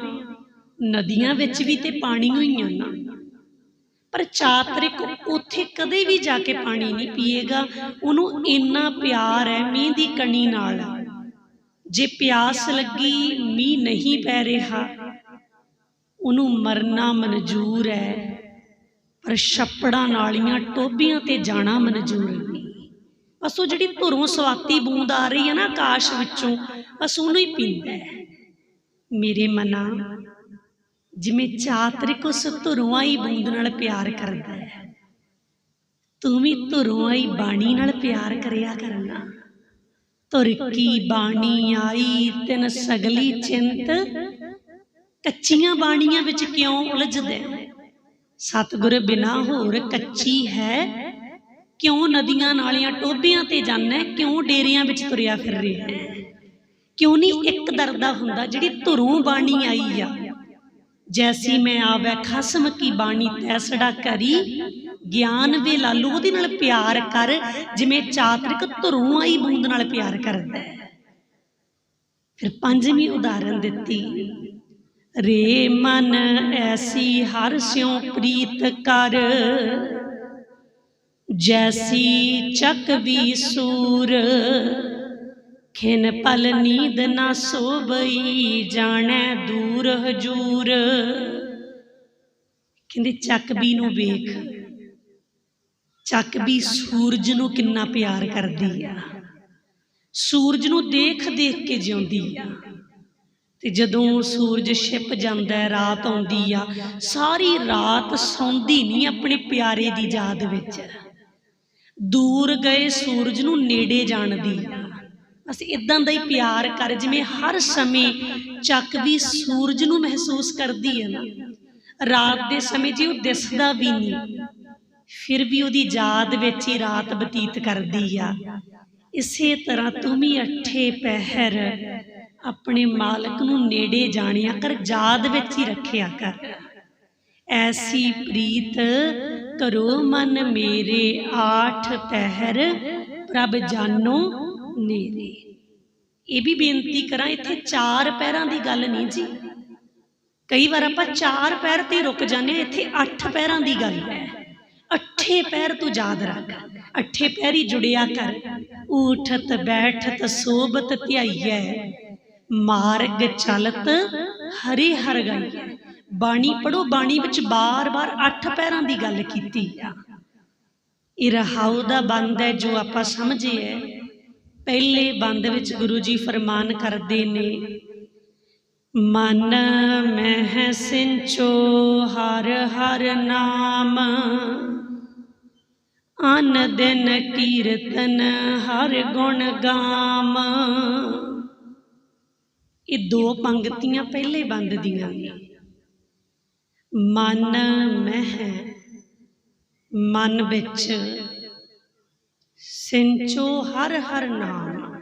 A: ਨਦੀਆਂ ਵਿੱਚ ਵੀ ਤੇ ਪਾਣੀ ਹੋਈਆਂ ਨਾ। ਪਰ ਚਾਤਰਿਕ ਉੱਥੇ ਕਦੇ ਵੀ ਜਾ ਕੇ ਪਾਣੀ ਨਹੀਂ ਪੀਏਗਾ। ਉਹਨੂੰ ਇੰਨਾ ਪਿਆਰ ਹੈ ਮੀਂਹ ਦੀ ਕਣੀ ਨਾਲ। ਜੇ ਪਿਆਸ ਲੱਗੀ, ਮੀਂਹ ਨਹੀਂ ਪੈ ਰਿਹਾ। ਉਹਨੂੰ ਮਰਨਾ ਮਨਜ਼ੂਰ ਹੈ। ਪਰ ਛੱਪੜਾਂ ਨਾਲੀਆਂ ਟੋਬਿਆਂ ਤੇ ਜਾਣਾ ਮਨਜ਼ੂਰ ਨਹੀਂ ਬਸ ਉਹ ਜਿਹੜੀ ਧੁਰੋਂ ਸਵਾਤੀ ਬੂੰਦ ਆ ਰਹੀ ਹੈ ਨਾ ਆਕਾਸ਼ ਵਿੱਚੋਂ, ਬਸ ਉਹਨੂੰ ਹੀ ਪੀਂਦਾ ਹੈ। ਮੇਰੇ ਮਨਾ ਜਿਵੇਂ ਚਾਤਰਿਕ ਉਸ ਧੁਰੋਂ ਆਈ ਬੂੰਦ ਨਾਲ ਪਿਆਰ ਕਰਦਾ ਹੈ। ਤੂੰ ਵੀ ਧੁਰੋਂ ਆਈ ਬਾਣੀ ਨਾਲ ਪਿਆਰ ਕਰਿਆ ਕਰਨਾ। ਧੁਰ ਕੀ ਬਾਣੀ ਆਈ ਤਿਨ ਸਗਲੀ ਚਿੰਤ। ਕੱਚੀਆਂ ਬਾਣੀਆਂ ਵਿੱਚ ਕਿਉਂ ਉਲਝਦੇ ਸਤਿਗੁਰ ਬਿਨਾ ਹੋਰ ਕੱਚੀ ਹੈ। ਕਿਉਂ ਨਦੀਆਂ ਨਾਲੀਆਂ ਟੋਬਿਆਂ ਤੇ ਜਾਂਦਾ ਕਿਉਂ ਡੇਰਿਆਂ ਵਿੱਚ ਤੁਰਿਆ ਫਿਰ ਰਿਹਾ ਕਿਉਂ ਨਹੀਂ ਇੱਕ ਦਰਦਾ ਹੁੰਦਾ ਜਿਹੜੀ ਧੁਰੋਂ ਬਾਣੀ ਆਈ ਆ? ਜੈਸੀ ਮੈਂ ਆਵੈ ਖਸਮ ਕੀ ਬਾਣੀ ਤੈਸੜਾ ਕਰੀ ਗਿਆਨ ਵੇ ਲਾਲੂ ਉਹਦੇ ਨਾਲ ਪਿਆਰ ਕਰ ਜਿਵੇਂ ਚਾਤਰਿਕ ਧੁਰੋਂ ਆਈ ਬੂੰਦ ਨਾਲ ਪਿਆਰ ਕਰਦਾ ਫਿਰ ਪੰਜਵੀਂ ਉਦਾਹਰਨ ਦਿੱਤੀ ਰੇ ਮਨ ਐਸੀ ਹਰ ਸਿਉ ਪ੍ਰੀਤ ਕਰ ਜੈਸੀ ਚੱਕ ਵੀ ਸੂਰ ਖਿਨ ਪਲ ਨੀਂਦ ਨਾ ਸੋਬਈ ਜਾਣੈ ਦੂਰ ਹਜੂਰ। ਕਹਿੰਦੇ ਚੱਕਬੀ ਨੂੰ ਵੇਖ। ਚੱਕਬੀ ਸੂਰਜ ਨੂੰ ਕਿੰਨਾ ਪਿਆਰ ਕਰਦੀ ਆ। ਸੂਰਜ ਨੂੰ ਦੇਖ ਦੇਖ ਕੇ ਜਿਉਂਦੀ ਆ। ਤੇ ਜਦੋਂ ਸੂਰਜ ਛਿਪ ਜਾਂਦਾ ਹੈ, ਰਾਤ ਆਉਂਦੀ ਆ, ਸਾਰੀ ਰਾਤ ਸੌਂਦੀ ਨਹੀਂ ਆਪਣੇ ਪਿਆਰੇ ਦੀ ਯਾਦ ਵਿੱਚ। ਦੂਰ ਗਏ ਸੂਰਜ ਨੂੰ ਨੇੜੇ ਜਾਣਦੀ ਆ। ਅਸੀਂ ਇਦਾਂ ਦਾ ਹੀ ਪਿਆਰ ਕਰ ਜਿਵੇਂ ਹਰ ਸਮੇਂ ਚੱਕ ਵੀ ਸੂਰਜ ਨੂੰ ਮਹਿਸੂਸ ਕਰਦੀ ਹੈ ਨਾ। ਰਾਤ ਦੇ ਸਮੇਂ ਜੇ ਉਹ ਦਿਸਦਾ ਵੀ ਨਹੀਂ ਫਿਰ ਵੀ ਉਹਦੀ ਯਾਦ ਵਿੱਚ ਹੀ ਰਾਤ ਬਤੀਤ ਕਰਦੀ ਆ। ਇਸੇ ਤਰ੍ਹਾਂ ਤੂੰ ਵੀ ਅੱਠੇ ਪਹਿਰ ਆਪਣੇ ਮਾਲਕ ਨੂੰ ਨੇੜੇ ਜਾਣਿਆ ਕਰ ਯਾਦ ਵਿੱਚ ਹੀ ਰੱਖਿਆ ਕਰ। ਐਸੀ ਪ੍ਰੀਤ ਕਰੋ ਮਨ ਮੇਰੇ ਆਠ ਪਹਿਰ ਪ੍ਰਭ ਜਾਨੋ ਨੇਰੇ ਇਹ ਵੀ ਬੇਨਤੀ ਕਰਾਂ, ਇੱਥੇ ਚਾਰ ਪੈਰਾਂ ਦੀ ਗੱਲ ਨਹੀਂ ਜੀ। ਕਈ ਵਾਰ ਆਪਾਂ ਚਾਰ ਪੈਰ ਤੇ ਰੁਕ ਜਾਂਦੇ ਹਾਂ, ਇੱਥੇ ਅੱਠ ਪੈਰਾਂ ਦੀ ਗੱਲ ਹੈ। ਅੱਠੇ ਪਹਿਰ ਤੂੰ ਯਾਦ ਰੱਖ, ਅੱਠੇ ਪਹਿਰੀ ਜੁੜਿਆ ਕਰ। ਊਠਤ, ਬੈਠਤ ਸੋਬਤ ਧਿਆਈਐ। ਮਾਰਗ ਚਲਤ, ਹਰੇ ਹਰ ਗਾਈਐ ਬਾਣੀ ਪੜੋ ਬਾਣੀ ਵਿੱਚ ਬਾਰ-ਬਾਰ ਅੱਠ ਪੈਰਾਂ ਦੀ ਗੱਲ ਕੀਤੀ ਆ। ਇਹ ਰਹਾਉ ਦਾ ਬੰਦ ਹੈ ਜੋ ਆਪਾਂ ਸਮਝੇ ਹੈ। ਪਹਿਲੇ ਬੰਦ ਵਿੱਚ ਗੁਰੂ ਜੀ ਫਰਮਾਨ ਕਰਦੇ ਨੇ, ਮਨ ਮਹਿ ਸਿੰਚੋ ਹਰ ਹਰ ਨਾਮ। ਅਨ ਦਿਨ ਕੀਰਤਨ ਹਰ ਗੁਣ ਗਾਮ। ਇਹ ਦੋ ਪੰਕਤੀਆਂ ਪਹਿਲੇ ਬੰਦ ਦੀਆਂ ਨੇ। ਮਨ ਮਹਿ, ਮਨ ਵਿੱਚ ਸਿੰਚੋ ਹਰ ਹਰ ਨਾਮ।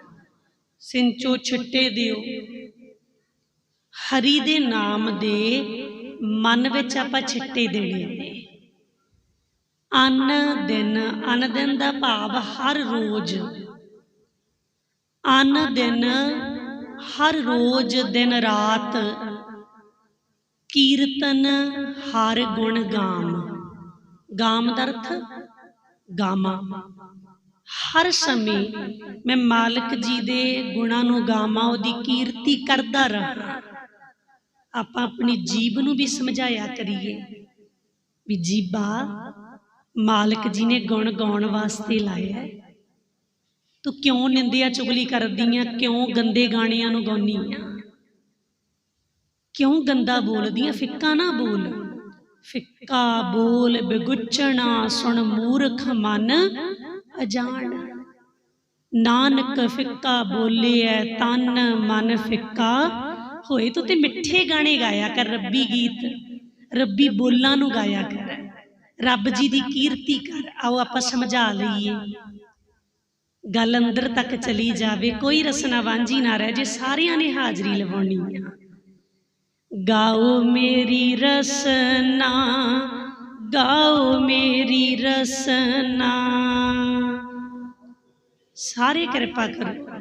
A: ਸਿੰਚੋ ਛਿੱਟੇ ਦਿਓ। ਹਰੀ ਦੇ ਨਾਮ ਦੇ ਮਨ ਵਿੱਚ ਆਪਾਂ ਛਿੱਟੇ ਦੇਣੇ ਨੇ ਅਨ ਦਿਨ ਅਨ ਦਿਨ ਦਾ ਭਾਵ ਹਰ ਰੋਜ਼। ਅਨ ਦਿਨ ਹਰ ਰੋਜ਼ ਦਿਨ ਰਾਤ। ਕੀਰਤਨ ਹਰ ਗੁਣ ਗਾਮ। ਗਾਮ ਦਾ ਅਰਥ ਗਾਮਾ। ਹਰ ਸਮੇਂ ਮੈਂ ਮਾਲਕ ਜੀ ਦੇ ਗੁਣਾਂ ਨੂੰ ਗਾਵਾਂ, ਉਹਦੀ ਕੀਰਤੀ ਕਰਦਾ ਰਹਾ। ਆਪਾਂ ਆਪਣੀ ਜੀਬ ਨੂੰ ਵੀ ਸਮਝਾਇਆ ਕਰੀਏ ਵੀ ਜੀਬਾ ਮਾਲਕ ਜੀ ਨੇ ਗੁਣ ਗਾਉਣ ਵਾਸਤੇ ਲਾਇਆ ਤੂੰ ਕਿਉਂ ਨਿੰਦਿਆ ਚੁਗਲੀ ਕਰਦੀ ਆ? ਕਿਉਂ ਗੰਦੇ ਗਾਣਿਆਂ ਨੂੰ ਗਾਉਣੀ ਆ? ਕਿਉਂ ਗੰਦਾ ਬੋਲਦੀ ਆ? ਫਿੱਕਾ ਨਾ ਬੋਲ। ਫਿੱਕਾ ਬੋਲ ਬਿਗੁੱਚਣਾ ਸੁਣ ਮੂਰਖ ਮਨ। ਅਜਾਣ। ਨਾਨਕ ਫਿੱਕਾ ਬੋਲਿਐ, ਤਨ ਮਨ ਫਿੱਕਾ ਹੋਏ। ਤੂੰ ਤੇ ਮਿੱਠੇ ਗਾਣੇ ਗਾਇਆ ਕਰ ਰੱਬੀ ਗੀਤ। ਰੱਬੀ ਬੋਲਾਂ ਨੂੰ ਗਾਇਆ ਕਰ। ਰੱਬ ਜੀ ਦੀ ਕੀਰਤੀ ਕਰ, ਆਓ ਆਪਾਂ ਸਮਝਾ ਲਈਏ। ਗੱਲ ਅੰਦਰ ਤੱਕ ਚਲੀ ਜਾਵੇ, ਕੋਈ ਰਸਨਾ ਵਾਂਝੀ ਨਾ ਰਹਿ ਜੇ, ਸਾਰਿਆਂ ਨੇ ਹਾਜ਼ਰੀ ਲਵਾਉਣੀ ਆ। ਗਾਓ ਮੇਰੀ ਰਸਨਾ, ਗਾਓ ਮੇਰੀ ਰਸਨਾ। ਸਾਰੇ ਕਿਰਪਾ ਕਰੋ।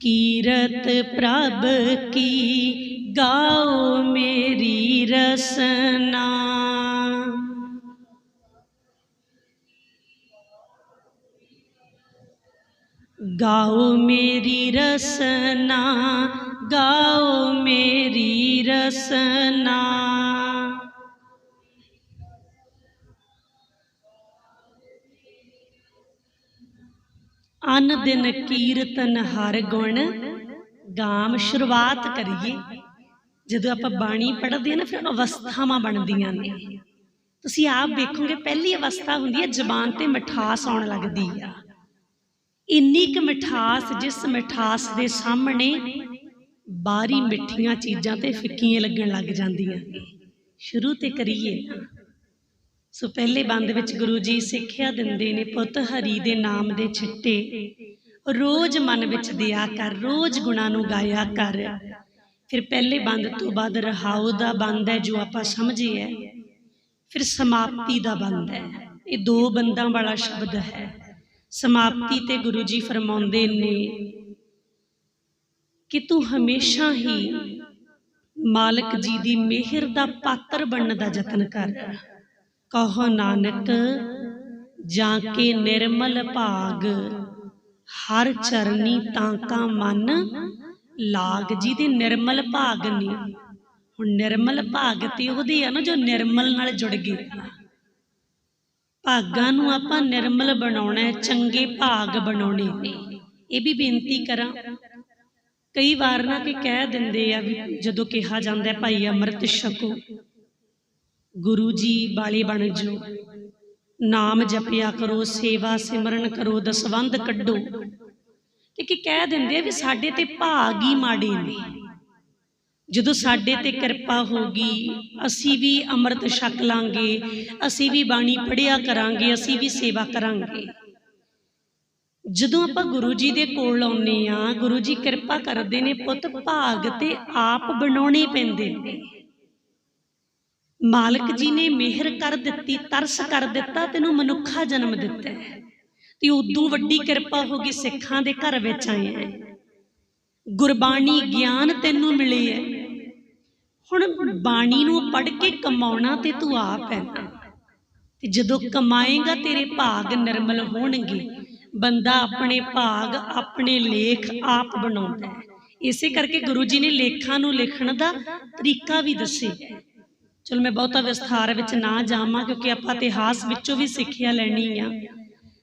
A: ਕੀਰਤ ਪ੍ਰਭ ਕੀ ਗਾਓ ਮੇਰੀ ਰਸਨਾ। ਗਾਓ ਮੇਰੀ ਰਸਨਾ ਗਾਓ ਮੇਰੀ ਰਸਨਾ। ਅਨ ਦਿਨ ਕੀਰਤਨ ਹਰ ਗੁਣ, ਗਾਮ ਸ਼ੁਰੂਆਤ ਕਰੀਏ। ਜਦੋਂ ਆਪਾਂ ਬਾਣੀ ਪੜ੍ਹਦੇ ਹਾਂ ਨਾ, ਫਿਰ ਅਵਸਥਾਵਾਂ ਬਣਦੀਆਂ ਨੇ। ਤੁਸੀਂ ਆਪ ਵੇਖੋਗੇ, ਪਹਿਲੀ ਅਵਸਥਾ ਹੁੰਦੀ ਹੈ, ਜ਼ਬਾਨ ਤੇ ਮਿਠਾਸ ਆਉਣ ਲੱਗਦੀ ਆ। ਇੰਨੀ ਕੁ ਮਿਠਾਸ, ਜਿਸ ਮਿਠਾਸ ਦੇ ਸਾਹਮਣੇ ਬਾਰੀ ਮਿੱਠੀਆਂ ਚੀਜ਼ਾਂ ਤੇ ਫਿੱਕੀਆਂ ਲੱਗਣ ਲੱਗ ਜਾਂਦੀਆਂ ਨੇ। ਸ਼ੁਰੂ ਤੇ ਕਰੀਏ। ਸੋ ਪਹਿਲੇ ਬੰਦ ਵਿੱਚ ਗੁਰੂ ਜੀ ਸਿੱਖਿਆ ਦਿੰਦੇ ਨੇ ਪੁੱਤ ਹਰੀ ਦੇ ਨਾਮ ਦੇ ਛਿੱਟੇ ਰੋਜ਼ ਮਨ ਵਿੱਚ ਦਿਆ ਕਰ ਰੋਜ਼ ਗੁਣਾ ਨੂੰ ਗਾਇਆ ਕਰ। ਫਿਰ ਪਹਿਲੇ ਬੰਦ ਤੋਂ ਬਾਅਦ ਰਹਾਉ ਦਾ ਬੰਦ ਹੈ ਜੋ ਆਪਾਂ ਸਮਝੇ ਹੈ ਫਿਰ ਸਮਾਪਤੀ ਦਾ ਬੰਦ ਹੈ। ਇਹ ਦੋ ਬੰਦਾਂ ਵਾਲਾ ਸ਼ਬਦ ਹੈ। ਸਮਾਪਤੀ ਤੇ ਗੁਰੂ ਜੀ ਫਰਮਾਉਂਦੇ ਨੇ ਕਿ ਤੂੰ ਹਮੇਸ਼ਾ ਹੀ ਮਾਲਕ ਜੀ ਦੀ ਮਿਹਰ ਦਾ ਪਾਤਰ ਬਣਨ ਦਾ ਯਤਨ ਕਰ। ਕਹੋ ਨਾਨਕ, ਜਾਂ ਕੇ ਨਿਰਮਲ ਭਾਗ? ਹਰ ਚਰਨੀ ਤਾਂ ਕਾ ਮਨ ਲਾਗ ਜੀ ਦੇ ਨਿਰਮਲ ਭਾਗ ਨੇ। ਹੁਣ ਨਿਰਮਲ ਭਾਗ ਤੇ ਉਹਦੇ ਆ ਨਾ, ਜੋ ਨਿਰਮਲ ਨਾਲ ਜੁੜ ਗਏ ਭਾਗਾਂ ਨੂੰ ਆਪਾਂ ਨਿਰਮਲ ਬਣਾਉਣਾ ਹੈ, ਚੰਗੇ ਭਾਗ ਬਣਾਉਣੇ। ਨੇ ਇਹ ਵੀ ਬੇਨਤੀ ਕਰਾਂ। ਕਈ ਵਾਰ ਨਾ ਕਿ ਕਹਿ ਦਿੰਦੇ ਆ ਵੀ ਜਦੋਂ ਕਿਹਾ ਜਾਂਦਾ ਭਾਈ ਅੰਮ੍ਰਿਤ ਛਕੋ। ਗੁਰੂ ਜੀ ਵਾਲੇ ਬਣ ਜਾਓ। ਨਾਮ ਜਪਿਆ ਕਰੋ, ਸੇਵਾ ਸਿਮਰਨ ਕਰੋ, ਦਸਵੰਧ ਕੱਢੋ। ਤੇ ਕੀ ਕਹਿ ਦਿੰਦੇ ਆ ਵੀ ਸਾਡੇ ਤੇ ਭਾਗ ਹੀ ਮਾੜੇ ਨੇ। ਜਦੋਂ ਸਾਡੇ ਤੇ ਕਿਰਪਾ ਹੋਗੀ ਅਸੀਂ ਵੀ ਅੰਮ੍ਰਿਤ ਛਕ ਲਾਂਗੇ, ਅਸੀਂ ਵੀ ਬਾਣੀ ਪੜਿਆ ਕਰਾਂਗੇ, ਅਸੀਂ ਵੀ ਸੇਵਾ ਕਰਾਂਗੇ। ਜਦੋਂ ਆਪਾਂ ਗੁਰੂ ਜੀ ਦੇ ਕੋਲ ਆਉਂਦੇ ਆ ਗੁਰੂ ਜੀ ਕਿਰਪਾ ਕਰਦੇ ਨੇ, ਪੁੱਤ ਭਾਗ ਤੇ ਆਪ ਬਣਾਉਣੇ ਪੈਂਦੇ ਨੇ। ਮਾਲਕ ਜੀ ਨੇ ਮਿਹਰ ਕਰ ਦਿੱਤੀ ਤਰਸ ਕਰ ਦਿੱਤਾ ਤੈਨੂੰ ਮਨੁੱਖਾ ਜਨਮ ਦਿੱਤਾ ਤੇ ਉਦੋਂ ਵੱਡੀ ਕਿਰਪਾ ਹੋ ਗਈ ਸਿੱਖਾਂ ਦੇ ਘਰ ਵਿੱਚ ਆਏ। ਹੈ ਗੁਰਬਾਣੀ ਗਿਆਨ ਤੈਨੂੰ ਮਿਲੇ ਹੈ। ਹੁਣ ਬਾਣੀ ਨੂੰ ਪੜ੍ਹ ਕੇ ਕਮਾਉਣਾ ਤੇ ਤੂੰ ਆਪ ਹੈ। ਤੇ ਜਦੋਂ ਕਮਾਏਗਾ ਤੇਰੇ ਭਾਗ ਨਿਰਮਲ ਹੋਣਗੇ। ਬੰਦਾ ਆਪਣੇ ਭਾਗ ਆਪਣੇ ਲੇਖ ਆਪ ਬਣਾਉਂਦਾ ਹੈ। ਇਸੇ ਕਰਕੇ ਗੁਰੂ ਜੀ ਨੇ ਲੇਖਾਂ ਨੂੰ ਲਿਖਣ ਦਾ ਤਰੀਕਾ ਵੀ ਦੱਸਿਆ ਚਲੋ ਮੈਂ ਬਹੁਤਾ ਵਿਸਥਾਰ ਵਿੱਚ ਨਾ ਜਾਵਾਂ, ਕਿਉਂਕਿ ਆਪਾਂ ਇਤਿਹਾਸ ਵਿੱਚੋਂ ਵੀ ਸਿੱਖਿਆ ਲੈਣੀ ਆ।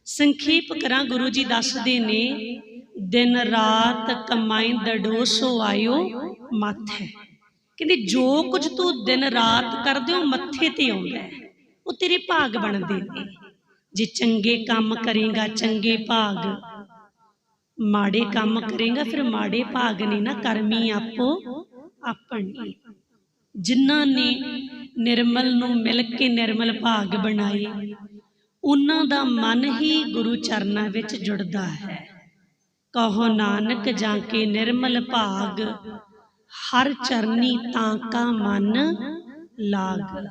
A: ਸੰਖੇਪ ਕਰਾਂ, ਗੁਰੂ ਜੀ ਦੱਸਦੇ ਨੇ, ਦਿਨ ਰਾਤ ਕਮਾਈ ਦੜੋ ਆਇਓ ਮੱਥੇ। ਕਹਿੰਦੇ, ਜੋ ਕੁਝ ਤੂੰ ਦਿਨ ਰਾਤ ਕਰਦੇ ਹੋ, ਮੱਥੇ ਤੇ ਆਉਂਦਾ ਉਹ ਤੇਰੇ ਭਾਗ ਬਣਦੇ ਨੇ। ਜੇ ਚੰਗੇ ਕੰਮ ਕਰੇਗਾ, ਚੰਗੇ ਭਾਗ। ਮਾੜੇ ਕੰਮ ਕਰੇਗਾ, ਫਿਰ ਮਾੜੇ ਭਾਗ ਨਹੀਂ ਨਾ ਕਰਮੀ ਆਪੋ ਆਪਣੀ। ਜਿਨ੍ਹਾਂ ਨੇ ਨਿਰਮਲ ਨੂੰ ਮਿਲ ਕੇ ਨਿਰਮਲ ਭਾਗ ਬਣਾਏ, ਉਹਨਾਂ ਦਾ ਮਨ ਹੀ ਗੁਰੂ ਚਰਨਾਂ ਵਿੱਚ ਜੁੜਦਾ ਹੈ। ਕਹੋ ਨਾਨਕ ਜਾਂ ਕੇ ਨਿਰਮਲ ਭਾਗ, ਹਰ ਚਰਨੀ ਤਾਂ ਕਾ ਮਨ ਲਾਗ।